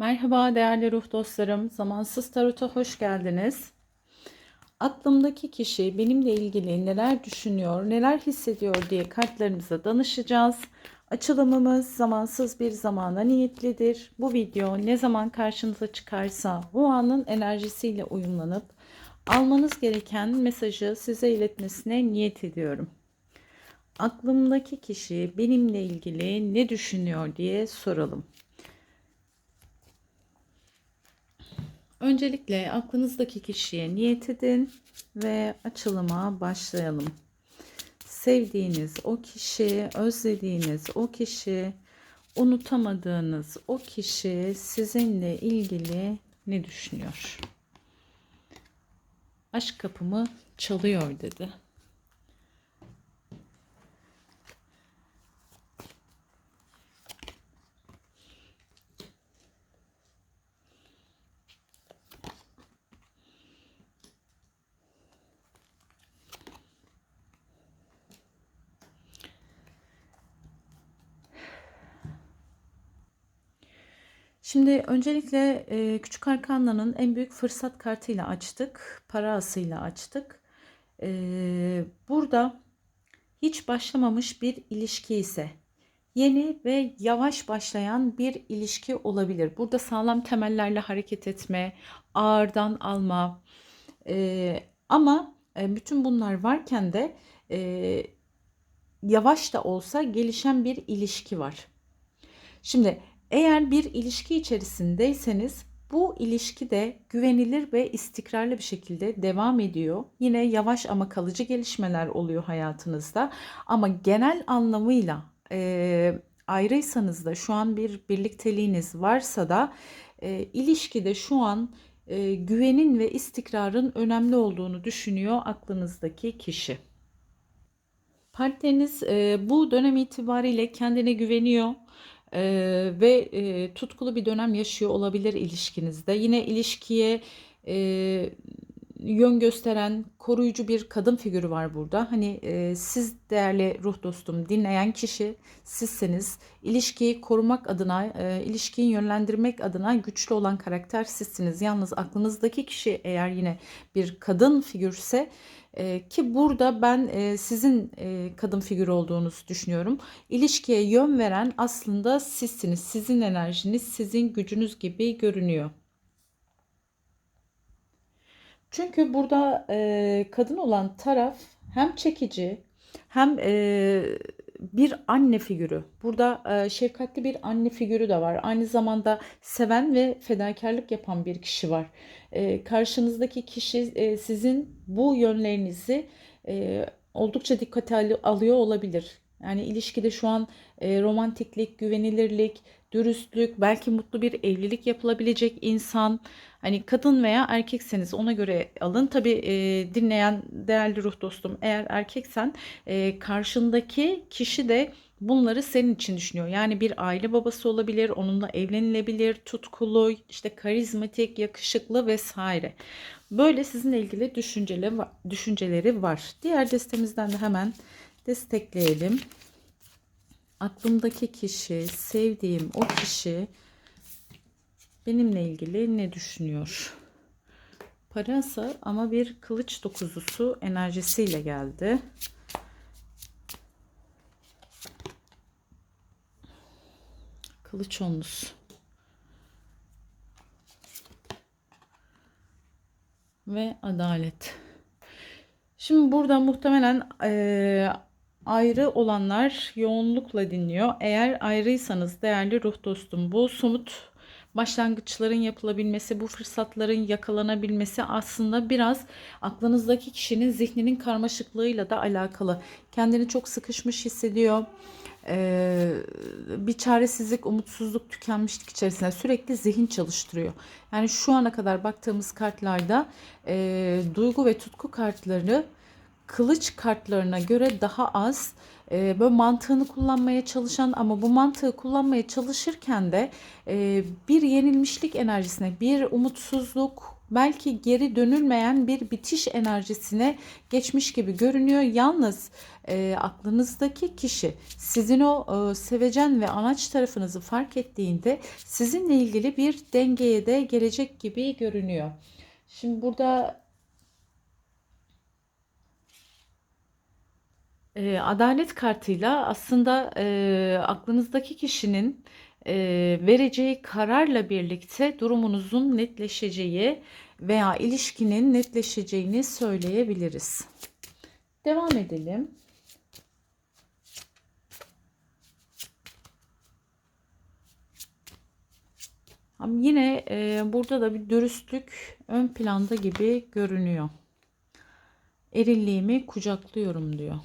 Merhaba değerli ruh dostlarım. Zamansız Tarot'a hoş geldiniz. Aklımdaki kişi benimle ilgili neler düşünüyor, neler hissediyor diye kartlarımıza danışacağız. Açılımımız zamansız bir zamana niyetlidir. Bu video ne zaman karşınıza çıkarsa o anın enerjisiyle uyumlanıp almanız gereken mesajı size iletmesine niyet ediyorum. Aklımdaki kişi benimle ilgili ne düşünüyor diye soralım. Öncelikle aklınızdaki kişiye niyet edin ve açılıma başlayalım. Sevdiğiniz o kişi, özlediğiniz o kişi, unutamadığınız o kişi sizinle ilgili ne düşünüyor? Aşk kapımı çalıyor dedi. Şimdi öncelikle e, Küçük Arkana'nın en büyük fırsat kartıyla açtık. Para asıyla açtık. E, burada hiç başlamamış bir ilişki ise yeni ve yavaş başlayan bir ilişki olabilir. Burada sağlam temellerle hareket etme, ağırdan alma e, ama e, bütün bunlar varken de e, yavaş da olsa gelişen bir ilişki var. Şimdi eğer bir ilişki içerisindeyseniz bu ilişki de güvenilir ve istikrarlı bir şekilde devam ediyor. Yine yavaş ama kalıcı gelişmeler oluyor hayatınızda. Ama genel anlamıyla e, ayrıysanız da şu an bir birlikteliğiniz varsa da e, ilişkide şu an e, güvenin ve istikrarın önemli olduğunu düşünüyor aklınızdaki kişi. Partneriniz e, bu dönem itibariyle kendine güveniyor e, ve e, tutkulu bir dönem yaşıyor olabilir ilişkinizde. Yine ilişkiye e, yön gösteren koruyucu bir kadın figürü var burada. Hani e, siz değerli ruh dostum dinleyen kişi sizseniz ilişkiyi korumak adına, e, ilişkiyi yönlendirmek adına güçlü olan karakter sizsiniz. Yalnız aklınızdaki kişi eğer yine bir kadın figürse e, ki burada ben e, sizin e, kadın figürü olduğunuzu düşünüyorum. İlişkiye yön veren aslında sizsiniz. Sizin enerjiniz, sizin gücünüz gibi görünüyor. Çünkü burada e, kadın olan taraf hem çekici hem e, bir anne figürü. Burada e, şefkatli bir anne figürü de var. Aynı zamanda seven ve fedakarlık yapan bir kişi var. E, karşınızdaki kişi e, sizin bu yönlerinizi e, oldukça dikkate alıyor olabilir. Yani ilişkide şu an e, romantiklik, güvenilirlik, dürüstlük, belki mutlu bir evlilik yapılabilecek insan. Hani kadın veya erkekseniz ona göre alın. Tabi e, dinleyen değerli ruh dostum eğer erkeksen e, karşındaki kişi de bunları senin için düşünüyor. Yani bir aile babası olabilir, onunla evlenilebilir, tutkulu, işte karizmatik, yakışıklı vesaire. Böyle sizinle ilgili düşünceleri, var. Diğer destemizden de hemen destekleyelim. Aklımdaki kişi, sevdiğim o kişi benimle ilgili ne düşünüyor? Parası ama bir kılıç dokuzusu enerjisiyle geldi. Kılıç onlusu. Ve adalet. Şimdi burada muhtemelen e, ayrı olanlar yoğunlukla dinliyor. Eğer ayrıysanız değerli ruh dostum bu somut başlangıçların yapılabilmesi, bu fırsatların yakalanabilmesi aslında biraz aklınızdaki kişinin zihninin karmaşıklığıyla da alakalı. Kendini çok sıkışmış hissediyor. Ee, bir çaresizlik, umutsuzluk, tükenmişlik içerisinde sürekli zihin çalıştırıyor. Yani şu ana kadar baktığımız kartlarda e, duygu ve tutku kartları kılıç kartlarına göre daha az e, böyle mantığını kullanmaya çalışan ama bu mantığı kullanmaya çalışırken de e, bir yenilmişlik enerjisine, bir umutsuzluk, belki geri dönülmeyen bir bitiş enerjisine geçmiş gibi görünüyor. Yalnız e, aklınızdaki kişi sizin o e, sevecen ve anaç tarafınızı fark ettiğinde sizinle ilgili bir dengeye de gelecek gibi görünüyor. Şimdi burada e, adalet kartıyla aslında e, aklınızdaki kişinin e, vereceği kararla birlikte durumunuzun netleşeceği veya ilişkinin netleşeceğini söyleyebiliriz. Devam edelim. Ama yine e, burada da bir dürüstlük ön planda gibi görünüyor. Erilliğimi kucaklıyorum diyor.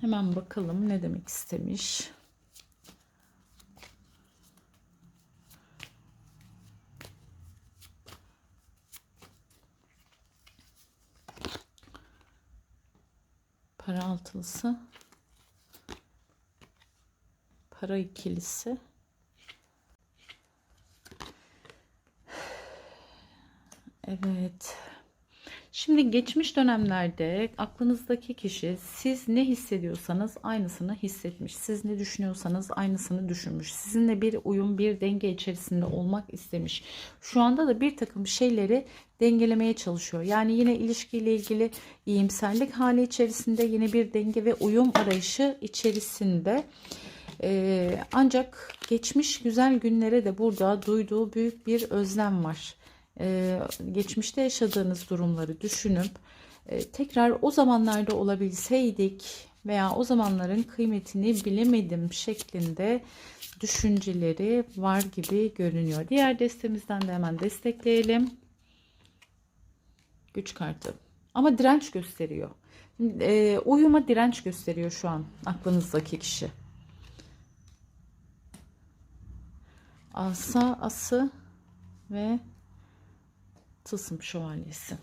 Hemen bakalım ne demek istemiş. Para altılısı. Para ikilisi. Evet. Şimdi geçmiş dönemlerde aklınızdaki kişi siz ne hissediyorsanız aynısını hissetmiş. Siz ne düşünüyorsanız aynısını düşünmüş. Sizinle bir uyum, bir denge içerisinde olmak istemiş. Şu anda da bir takım şeyleri dengelemeye çalışıyor. Yani yine ilişkiyle ilgili iyimserlik hali içerisinde yine bir denge ve uyum arayışı içerisinde. Ee, ancak geçmiş güzel günlere de burada duyduğu büyük bir özlem var e, geçmişte yaşadığınız durumları düşünüp e, tekrar o zamanlarda olabilseydik veya o zamanların kıymetini bilemedim şeklinde düşünceleri var gibi görünüyor. Diğer destemizden de hemen destekleyelim. Güç kartı. Ama direnç gösteriyor. E, uyuma direnç gösteriyor şu an aklınızdaki kişi. Asa, ası ve Tılsım şövalyesi.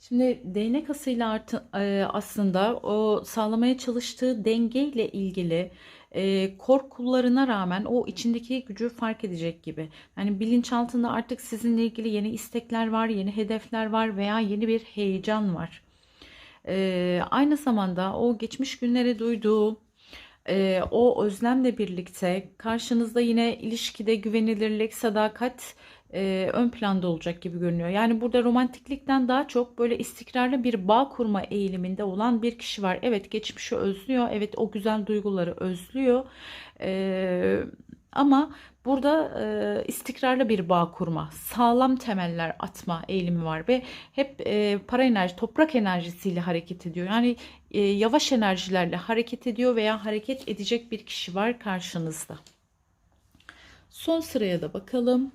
Şimdi değnek asıyla artı, e, aslında o sağlamaya çalıştığı dengeyle ilgili e, korkularına rağmen o içindeki gücü fark edecek gibi. Yani bilinçaltında artık sizinle ilgili yeni istekler var, yeni hedefler var veya yeni bir heyecan var. E, aynı zamanda o geçmiş günlere duyduğu e, o özlemle birlikte karşınızda yine ilişkide güvenilirlik, sadakat e, ön planda olacak gibi görünüyor. Yani burada romantiklikten daha çok böyle istikrarlı bir bağ kurma eğiliminde olan bir kişi var. Evet geçmişi özlüyor. Evet o güzel duyguları özlüyor. E, ama burada e, istikrarlı bir bağ kurma, sağlam temeller atma eğilimi var ve hep e, para enerji, toprak enerjisiyle hareket ediyor. Yani e, yavaş enerjilerle hareket ediyor veya hareket edecek bir kişi var karşınızda. Son sıraya da bakalım.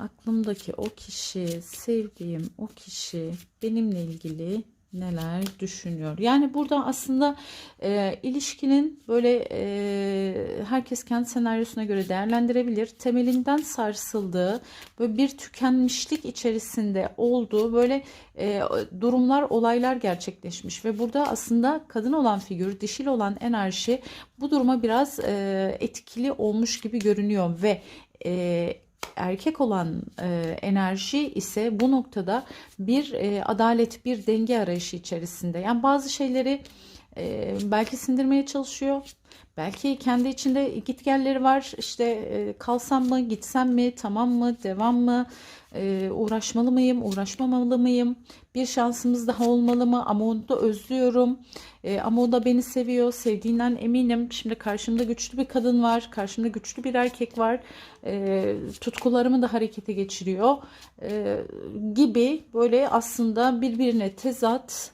Aklımdaki o kişi, sevdiğim o kişi benimle ilgili neler düşünüyor? Yani burada aslında e, ilişkinin böyle e, herkes kendi senaryosuna göre değerlendirebilir. Temelinden sarsıldığı, böyle bir tükenmişlik içerisinde olduğu böyle e, durumlar, olaylar gerçekleşmiş ve burada aslında kadın olan figür, dişil olan enerji bu duruma biraz e, etkili olmuş gibi görünüyor ve e, erkek olan e, enerji ise bu noktada bir e, adalet, bir denge arayışı içerisinde. Yani bazı şeyleri e, belki sindirmeye çalışıyor. Belki kendi içinde gitgelleri var. İşte e, kalsam mı, gitsem mi, tamam mı, devam mı, e, uğraşmalı mıyım, uğraşmamalı mıyım? Bir şansımız daha olmalı mı? Ama onu da özlüyorum. E, ama o da beni seviyor. Sevdiğinden eminim. Şimdi karşımda güçlü bir kadın var. Karşımda güçlü bir erkek var. E, tutkularımı da harekete geçiriyor. E, gibi böyle aslında birbirine tezat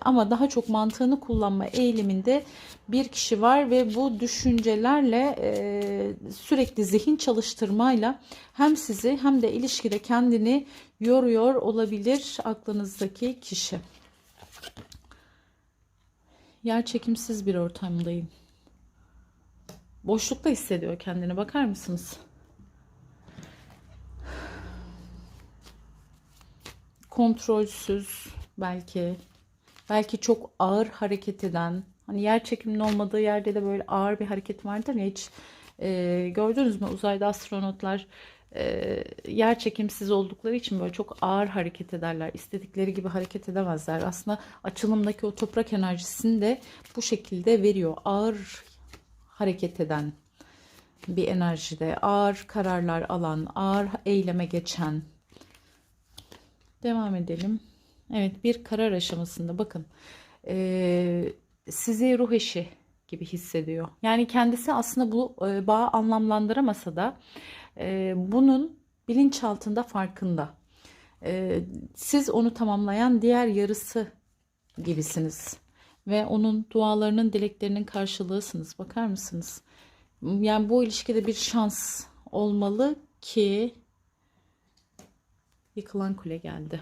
ama daha çok mantığını kullanma eğiliminde bir kişi var ve bu düşüncelerle e, sürekli zihin çalıştırmayla hem sizi hem de ilişkide kendini yoruyor olabilir aklınızdaki kişi. Yer çekimsiz bir ortamdayım. Boşlukta hissediyor kendini bakar mısınız? Kontrolsüz belki belki çok ağır hareket eden, hani yer çekiminin olmadığı yerde de böyle ağır bir hareket vardır ya hiç e, gördünüz mü uzayda astronotlar e, yer çekimsiz oldukları için böyle çok ağır hareket ederler. İstedikleri gibi hareket edemezler. Aslında açılımdaki o toprak enerjisini de bu şekilde veriyor. Ağır hareket eden bir enerjide, ağır kararlar alan, ağır eyleme geçen. Devam edelim. Evet bir karar aşamasında bakın e, sizi ruh eşi gibi hissediyor. Yani kendisi aslında bu e, bağı anlamlandıramasa da e, bunun bilinçaltında farkında. E, siz onu tamamlayan diğer yarısı gibisiniz ve onun dualarının, dileklerinin karşılığısınız. Bakar mısınız? Yani bu ilişkide bir şans olmalı ki yıkılan kule geldi.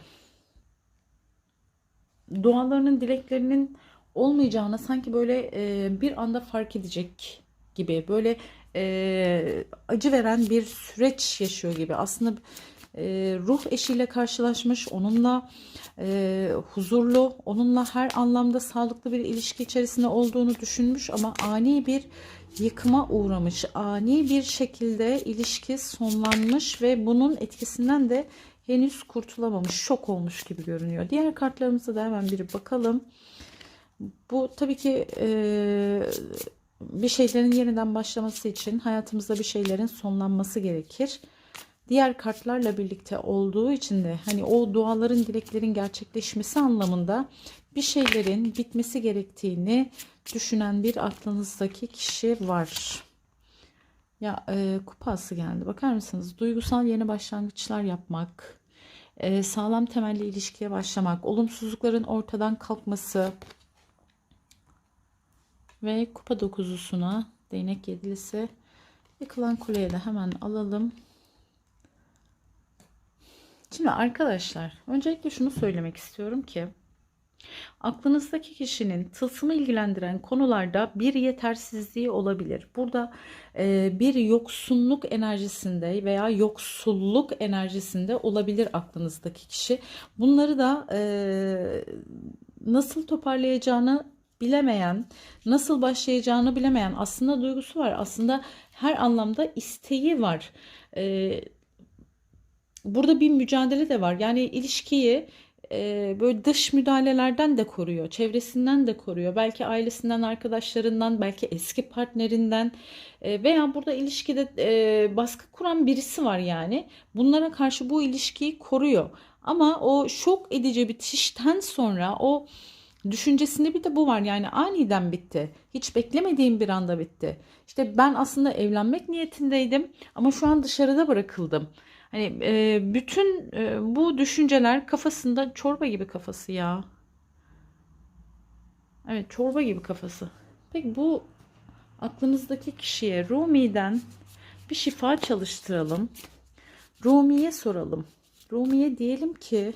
Dualarının, dileklerinin olmayacağını sanki böyle e, bir anda fark edecek gibi böyle e, acı veren bir süreç yaşıyor gibi. Aslında e, ruh eşiyle karşılaşmış onunla e, huzurlu onunla her anlamda sağlıklı bir ilişki içerisinde olduğunu düşünmüş ama ani bir yıkıma uğramış ani bir şekilde ilişki sonlanmış ve bunun etkisinden de henüz kurtulamamış şok olmuş gibi görünüyor diğer kartlarımıza da hemen bir bakalım. Bu tabii ki e, bir şeylerin yeniden başlaması için hayatımızda bir şeylerin sonlanması gerekir. Diğer kartlarla birlikte olduğu için de hani o duaların, dileklerin gerçekleşmesi anlamında bir şeylerin bitmesi gerektiğini düşünen bir aklınızdaki kişi var. Ya e, kupası geldi. Bakar mısınız? Duygusal yeni başlangıçlar yapmak, e, sağlam temelli ilişkiye başlamak, olumsuzlukların ortadan kalkması, ve kupa dokuzusuna değnek yedilisi yıkılan kuleye de hemen alalım. Şimdi arkadaşlar öncelikle şunu söylemek istiyorum ki aklınızdaki kişinin tılsımı ilgilendiren konularda bir yetersizliği olabilir. Burada e, bir yoksunluk enerjisinde veya yoksulluk enerjisinde olabilir aklınızdaki kişi. Bunları da e, nasıl toparlayacağını bilemeyen, nasıl başlayacağını bilemeyen aslında duygusu var. Aslında her anlamda isteği var. Ee, burada bir mücadele de var. Yani ilişkiyi e, böyle dış müdahalelerden de koruyor, çevresinden de koruyor. Belki ailesinden, arkadaşlarından, belki eski partnerinden e, veya burada ilişkide e, baskı kuran birisi var yani. Bunlara karşı bu ilişkiyi koruyor. Ama o şok edici bitişten sonra o Düşüncesinde bir de bu var yani aniden bitti. Hiç beklemediğim bir anda bitti. İşte ben aslında evlenmek niyetindeydim ama şu an dışarıda bırakıldım. Hani e, bütün e, bu düşünceler kafasında çorba gibi kafası ya. Evet çorba gibi kafası. Peki bu aklınızdaki kişiye Rumi'den bir şifa çalıştıralım. Rumi'ye soralım. Rumi'ye diyelim ki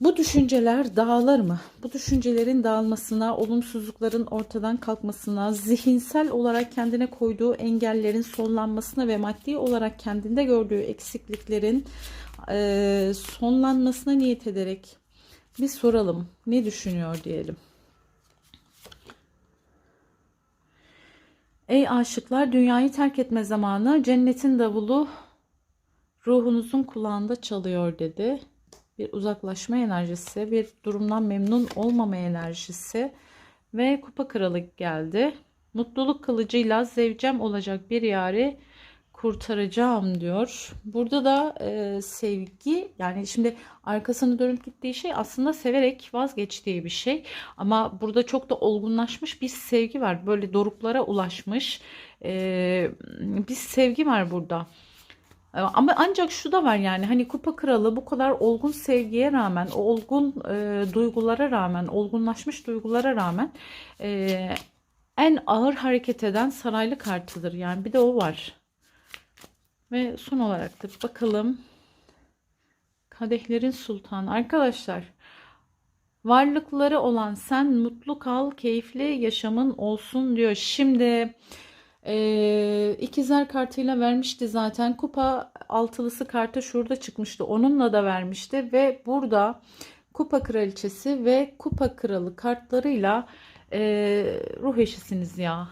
bu düşünceler dağılır mı? Bu düşüncelerin dağılmasına, olumsuzlukların ortadan kalkmasına, zihinsel olarak kendine koyduğu engellerin sonlanmasına ve maddi olarak kendinde gördüğü eksikliklerin e, sonlanmasına niyet ederek bir soralım. Ne düşünüyor diyelim. Ey aşıklar dünyayı terk etme zamanı cennetin davulu ruhunuzun kulağında çalıyor dedi bir uzaklaşma enerjisi, bir durumdan memnun olmama enerjisi ve kupa kralı geldi. Mutluluk kılıcıyla zevcem olacak bir yari kurtaracağım diyor. Burada da e, sevgi yani şimdi arkasını dönüp gittiği şey aslında severek vazgeçtiği bir şey. Ama burada çok da olgunlaşmış bir sevgi var. Böyle doruklara ulaşmış e, bir sevgi var burada. Ama ancak şu da var yani hani kupa kralı bu kadar olgun sevgiye rağmen, olgun e, duygulara rağmen, olgunlaşmış duygulara rağmen e, en ağır hareket eden saraylı kartıdır. Yani bir de o var. Ve son olarak da bakalım kadehlerin sultanı. Arkadaşlar varlıkları olan sen mutlu kal, keyifli yaşamın olsun diyor. Şimdi ee, ikizler kartıyla vermişti zaten. Kupa altılısı kartı şurada çıkmıştı. Onunla da vermişti ve burada kupa kraliçesi ve kupa kralı kartlarıyla e, ruh eşisiniz ya.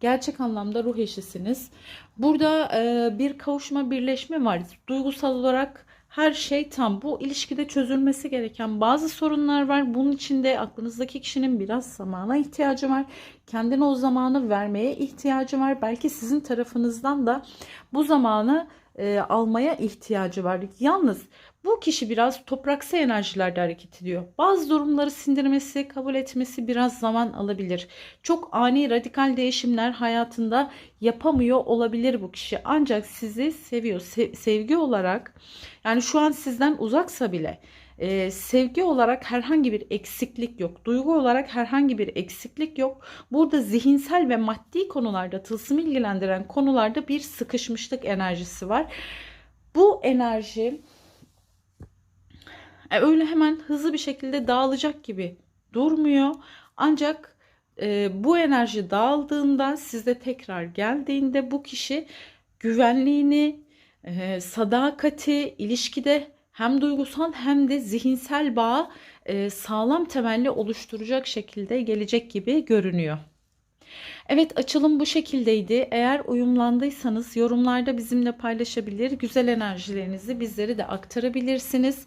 Gerçek anlamda ruh eşisiniz. Burada e, bir kavuşma, birleşme var. Duygusal olarak her şey tam. Bu ilişkide çözülmesi gereken bazı sorunlar var. Bunun için de aklınızdaki kişinin biraz zamana ihtiyacı var. Kendine o zamanı vermeye ihtiyacı var. Belki sizin tarafınızdan da bu zamanı e, almaya ihtiyacı var. Yalnız bu kişi biraz topraksı enerjilerde hareket ediyor. Bazı durumları sindirmesi, kabul etmesi biraz zaman alabilir. Çok ani radikal değişimler hayatında yapamıyor olabilir bu kişi. Ancak sizi seviyor. Se- sevgi olarak yani şu an sizden uzaksa bile e, sevgi olarak herhangi bir eksiklik yok. Duygu olarak herhangi bir eksiklik yok. Burada zihinsel ve maddi konularda tılsımı ilgilendiren konularda bir sıkışmışlık enerjisi var. Bu enerji e, öyle hemen hızlı bir şekilde dağılacak gibi durmuyor. Ancak e, bu enerji dağıldığında sizde tekrar geldiğinde bu kişi güvenliğini, e, sadakati, ilişkide hem duygusal hem de zihinsel bağı e, sağlam temelli oluşturacak şekilde gelecek gibi görünüyor. Evet açılım bu şekildeydi. Eğer uyumlandıysanız yorumlarda bizimle paylaşabilir, güzel enerjilerinizi bizlere de aktarabilirsiniz.